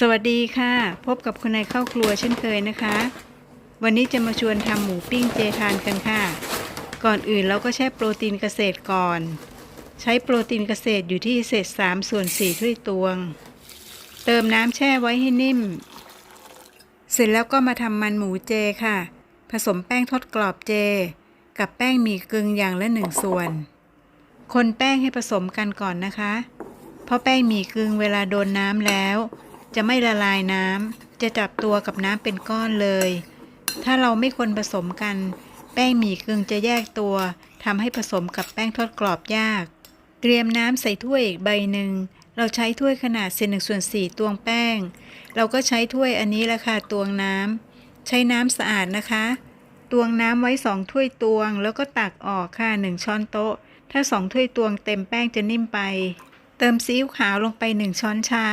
สวัสดีค่ะ พบกับคุณนายเข้าครัวเช่นเคยนะคะ วันนี้จะมาชวนทำหมูปิ้งเจทานกันค่ะ ก่อนอื่นเราก็แช่โปรตีนเกษตรก่อน ใช้โปรตีนเกษตรอยู่ที่เศษ3ส่วน4ถ้วยตวง เติมน้ำแช่ไว้ให้นิ่ม เสร็จแล้วก็มาทำมันหมูเจค่ะ ผสมแป้งทอดกรอบเจ กับแป้งหมี่กึ่งอย่างละหนึ่งส่วน คนแป้งให้ผสมกันก่อนนะคะ เพราะแป้งหมี่กึ่งเวลาโดนน้ำแล้ว จะไม่ละลายน้ำจะจับตัวกับน้ำเป็นก้อนเลย ถ้าเราไม่คนผสมกัน แป้งหมี่กึ่งจะแยกตัวทำให้ผสมกับแป้งทอดกรอบยาก เตรียมน้ำใส่ถ้วยอีกใบหนึ่ง เราใช้ถ้วยขนาดเศษหนึ่งส่วนสี่ตวงแป้ง เราก็ใช้ถ้วยอันนี้ละค่ะตวงน้ำใช้น้ำสะอาดนะคะ ตวงน้ำไว้สองถ้วยตวง แล้วก็ตักออกค่ะหนึ่งช้อนโต๊ะ ถ้าสองถ้วยตวงเต็มแป้งจะนิ่มไป เติมซีอิ๊วขาวลงไปหนึ่งช้อนชา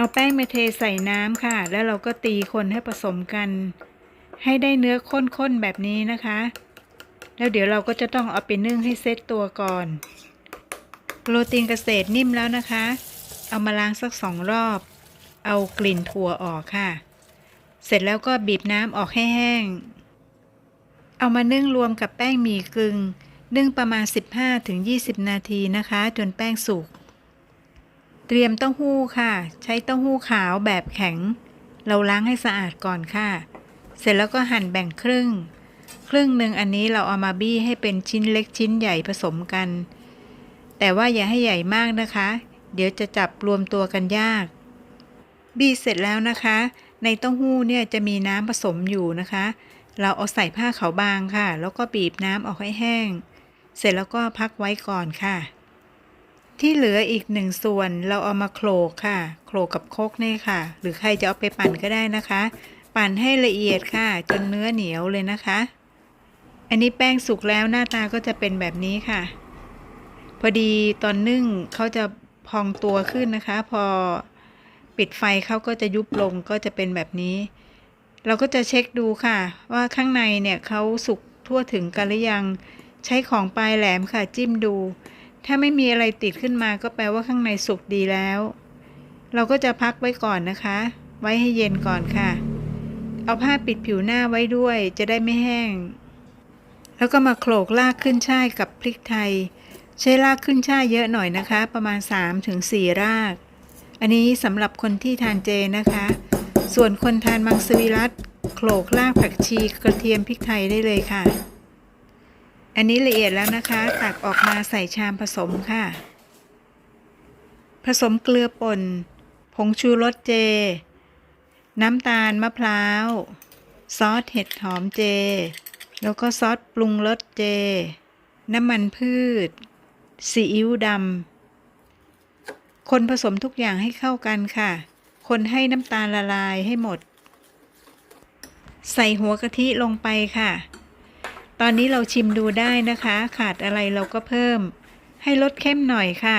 เอาแป้งมาเทใส่น้ำค่ะ แล้วเราก็ตีคนให้ผสมกัน ให้ได้เนื้อข้นๆแบบนี้นะคะ แล้วเดี๋ยวเราก็จะต้องเอาไปนึ่งให้เซตตัวก่อนโปรตีนเกษตรนิ่มแล้วนะคะ เอามาล้างสักสองรอบ เอากลิ่นถั่วออกค่ะ เสร็จแล้วก็บีบน้ำออกให้แห้ง เอามานึ่งรวมกับแป้งหมี่กึ่งนึ่งประมาณ 15-20 นาทีนะคะ จนแป้งสุก เตรียมเต้าหู้ค่ะ ใช้เต้าหู้ขาวแบบแข็ง เราล้างให้สะอาดก่อนค่ะ เสร็จแล้วก็หั่นแบ่งครึ่ง ครึ่งหนึ่งอันนี้เราเอามาบี้ให้เป็นชิ้นเล็กชิ้นใหญ่ผสมกัน แต่ว่าอย่าให้ใหญ่มากนะคะ เดี๋ยวจะจับรวมตัวกันยาก บี้เสร็จแล้วนะคะ ในเต้าหู้เนี่ยจะมีน้ำผสมอยู่นะคะ เราเอาใส่ผ้าขาวบางค่ะ แล้วก็บีบน้ำออกให้แห้ง เสร็จแล้วก็พักไว้ก่อนค่ะ ที่เหลืออีกหนึ่งส่วนเราเอามาโขลกค่ะ โขลกกับโคกนี่ค่ะ หรือใครจะเอาไปปั่นก็ได้นะคะ ปั่นให้ละเอียดค่ะ จนเนื้อเหนียวเลยนะคะ อันนี้แป้งสุกแล้วหน้าตาก็จะเป็นแบบนี้ค่ะ พอดีตอนนึ่งเขาจะพองตัวขึ้นนะคะ พอปิดไฟเขาก็จะยุบลงก็จะเป็นแบบนี้ เราก็จะเช็คดูค่ะ ว่าข้างในเนี่ยเขาสุกทั่วถึงกันหรือยัง ใช้ของปลายแหลมค่ะ จิ้มดู ถ้าไม่มีอะไรติดขึ้นมาก็แปลว่าข้างในสุกดีแล้ว เราก็จะพักไว้ก่อนนะคะ ไว้ให้เย็นก่อนค่ะ เอาผ้าปิดผิวหน้าไว้ด้วย จะได้ไม่แห้ง แล้วก็มาโขลกลากขึ้นช่ายกับพริกไทย ใช้รากขึ้นช่ายเยอะหน่อยนะคะ ประมาณ 3-4 ราก อันนี้สำหรับคนที่ทานเจนะคะ ส่วนคนทานมังสวิรัตโขลกรากผักชีกระเทียมพริกไทยได้เลยค่ะ อันนี้ละเอียดแล้วนะคะ ตักออกมาใส่ชามผสมค่ะ ผสมเกลือป่น ผงชูรสเจ น้ำตาลมะพร้าว ซอสเห็ดหอมเจ แล้วก็ซอสปรุงรสเจ น้ำมันพืช ซีอิ๊วดำ คนผสมทุกอย่างให้เข้ากันค่ะ คนให้น้ำตาลละลายให้หมด ใส่หัวกะทิลงไปค่ะ ตอนนี้เราชิมดูได้นะคะ ขาดอะไรเราก็เพิ่ม ให้รสเข้มหน่อยค่ะ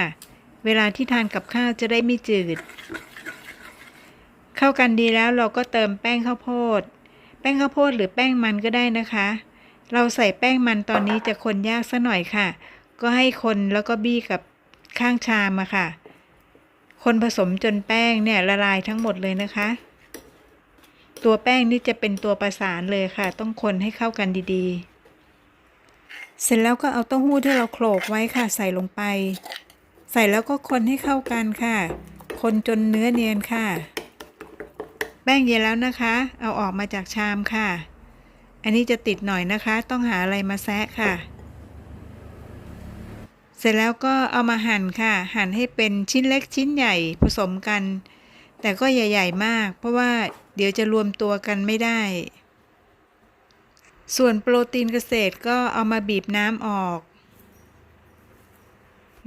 เวลาที่ทานกับข้าวจะได้ไม่จืด เข้ากันดีแล้วเราก็เติมแป้งข้าวโพด แป้งข้าวโพดหรือแป้งมันก็ได้นะคะ เราใส่แป้งมันตอนนี้จะคนยากซะหน่อยค่ะ ก็ให้คนแล้วก็บี้กับข้างชามอะค่ะ คนผสมจนแป้งเนี่ยละลายทั้งหมดเลยนะคะ ตัวแป้งนี่จะเป็นตัวประสานเลยค่ะ ต้องคนให้เข้ากันดีๆ เสร็จแล้วก็เอาเต้าหู้ที่เราโขลกไว้ค่ะ ใส่ลงไป ใส่แล้วก็คนให้เข้ากันค่ะ คนจนเนื้อเนียนค่ะ แป้งเย็นแล้วนะคะ เอาออกมาจากชามค่ะ อันนี้จะติดหน่อยนะคะ ต้องหาอะไรมาแซะค่ะ เสร็จแล้วก็เอามาหั่นค่ะ หั่นให้เป็นชิ้นเล็กชิ้นใหญ่ผสมกัน แต่ก็ใหญ่ ๆ มาก เพราะว่าเดี๋ยวจะรวมตัวกันไม่ได้ ส่วนโปรตีนเกษตรก็เอามาบีบน้ำออก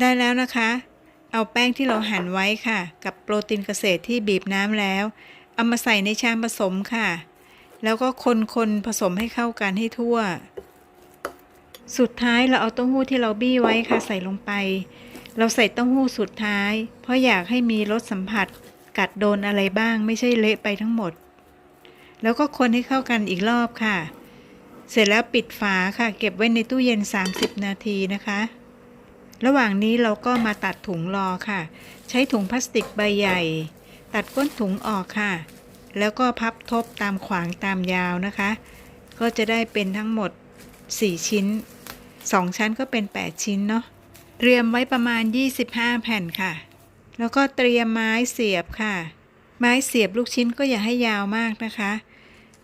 ได้แล้วนะคะ เอาแป้งที่เราหั่นไว้ค่ะ กับโปรตีนเกษตรที่บีบน้ำแล้ว เอามาใส่ในชามผสมค่ะ แล้วก็คนๆผสมให้เข้ากันให้ทั่ว สุดท้ายเราเอาเต้าหู้ที่เราบี้ไว้ค่ะใส่ลงไป เราใส่เต้าหู้สุดท้าย เพราะอยากให้มีรสสัมผัสกัดโดนอะไรบ้างไม่ใช่เละไปทั้งหมด แล้วก็คนให้เข้ากันอีกรอบค่ะ เสร็จแล้วปิดฝาค่ะ เก็บไว้ในตู้เย็น 30 นาทีนะคะ ระหว่างนี้เราก็มาตัดถุงรอค่ะ ใช้ถุงพลาสติกใบใหญ่ ตัดก้นถุงออกค่ะ แล้วก็พับทบตามขวางตามยาวนะคะ ก็จะได้เป็นทั้งหมด 4 ชิ้น 2 ชั้นก็เป็น 8 ชิ้นเนาะเตรียมไว้ประมาณ 25 แผ่นค่ะ แล้วก็เตรียมไม้เสียบค่ะ ไม้เสียบลูกชิ้นก็อย่าให้ยาวมากนะคะ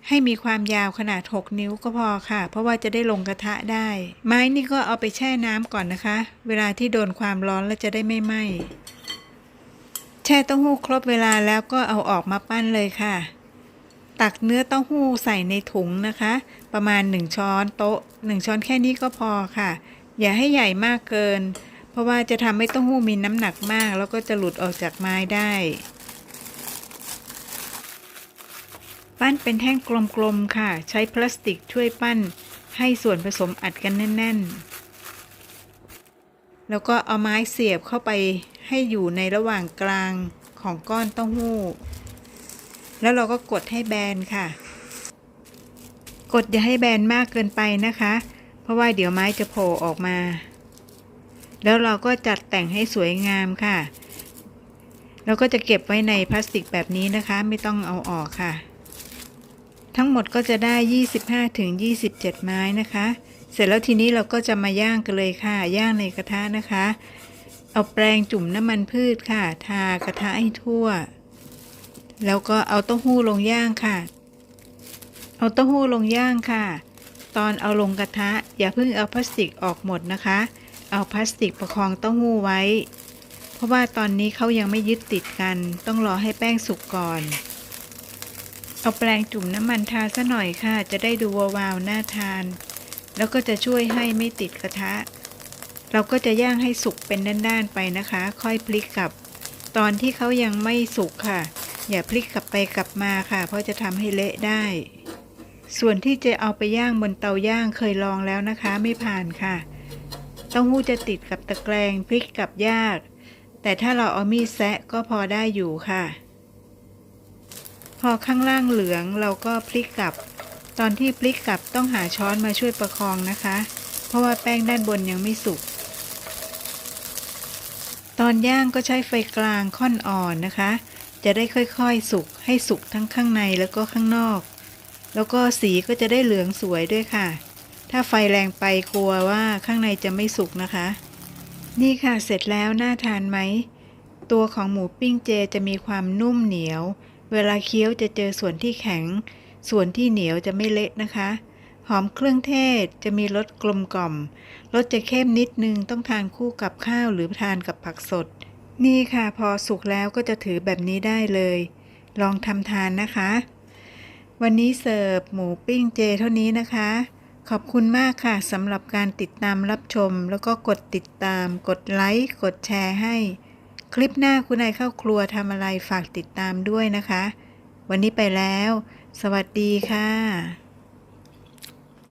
ให้มีความยาวขนาด 6 นิ้วก็พอค่ะ เพราะว่าจะได้ลงกระทะได้ ไม้นี่ก็เอาไปแช่น้ำก่อนนะคะ เวลาที่โดนความร้อนแล้วจะได้ไม่ไหม้แช่เต้าหู้ครบเวลาแล้วก็เอาออกมาปั้นเลยค่ะ ตักเนื้อเต้าหู้ใส่ในถุงนะคะ ประมาณ 1 ช้อนโต๊ะ 1 ช้อนแค่นี้ก็พอค่ะ อย่าให้ใหญ่มากเกิน เพราะว่าจะทำให้เต้าหู้มีน้ำหนักมาก แล้วก็จะหลุดออกจากไม้ได้ ปั้นเป็นแท่งกลมๆค่ะ ใช้พลาสติกช่วยปั้นให้ส่วนผสมอัดกันแน่น ๆ แล้วก็เอาไม้เสียบเข้าไปให้อยู่ในระหว่างกลางของก้อนเต้าหู้ แล้วเราก็กดให้แบนค่ะ กดอย่าให้แบนมากเกินไปนะคะ เพราะว่าเดี๋ยวไม้จะโผล่ออกมา แล้วเราก็จัดแต่งให้สวยงามค่ะ แล้วก็จะเก็บไว้ในพลาสติกแบบนี้นะคะ ไม่ต้องเอาออกค่ะ ทั้งหมดก็จะได้ 25ถึง27ไม้นะคะ เสร็จแล้วทีนี้เราก็จะมาย่างกันเลยค่ะ ย่างในกระทะนะคะ เอาแปรงจุ่มน้ำมันพืชค่ะ ทากระทะให้ทั่ว แล้วก็เอาเต้าหู้ลงย่างค่ะ เอาเต้าหู้ลงย่างค่ะ ตอนเอาลงกระทะ อย่าเพิ่งเอาพลาสติกออกหมดนะคะ เอาพลาสติกประคองเต้าหู้ไว้ เพราะว่าตอนนี้เขายังไม่ยึดติดกัน ต้องรอให้แป้งสุกก่อน เอาแปรงจุ่มน้ำมันทาซะหน่อยค่ะ จะได้ดูวาวๆน่าทาน แล้วก็จะช่วยให้ไม่ติดกระทะ เราก็จะย่างให้สุกเป็นด้านๆไปนะคะ ค่อยพลิกกลับ ตอนที่เขายังไม่สุกค่ะ อย่าพลิกกลับไปกลับมาค่ะ เพราะจะทำให้เละได้ ส่วนที่จะเอาไปย่างบนเตาย่างเคยลองแล้วนะคะ ไม่ผ่านค่ะเต้าหู้จะติดกับตะแกรงพลิกกลับยาก แต่ถ้าเราเอามีดแซะก็พอได้อยู่ค่ะ พอข้างล่างเหลืองเราก็พลิกกลับ ตอนที่พลิกกลับต้องหาช้อนมาช่วยประคองนะคะ เพราะว่าแป้งด้านบนยังไม่สุก ตอนย่างก็ใช้ไฟกลางค่อนอ่อนนะคะ จะได้ค่อยๆสุกให้สุกทั้งข้างในแล้วก็ข้างนอก แล้วก็สีก็จะได้เหลืองสวยด้วยค่ะ ถ้าไฟแรงไปกลัวว่าข้างในจะไม่สุกนะคะ นี่ค่ะเสร็จแล้วน่าทานไหมตัวของหมูปิ้งเจจะมีความนุ่มเหนียว เวลาเคี้ยวจะเจอส่วนที่แข็ง ส่วนที่เหนียวจะไม่เละนะคะ หอมเครื่องเทศจะมีรสกลมกล่อม รสจะเข้มนิดนึงต้องทานคู่กับข้าวหรือทานกับผักสด นี่ค่ะพอสุกแล้วก็จะถือแบบนี้ได้เลย ลองทำทานนะคะ วันนี้เสิร์ฟหมูปิ้งเจเท่านี้นะคะ ขอบคุณมากค่ะสำหรับการติดตามรับชม แล้วก็กดติดตาม กดไลค์ กดแชร์ให้ คลิปหน้าคุณนายเข้าครัวทำอะไรฝากติดตามด้วยนะคะ วันนี้ไปแล้ว สวัสดีค่ะ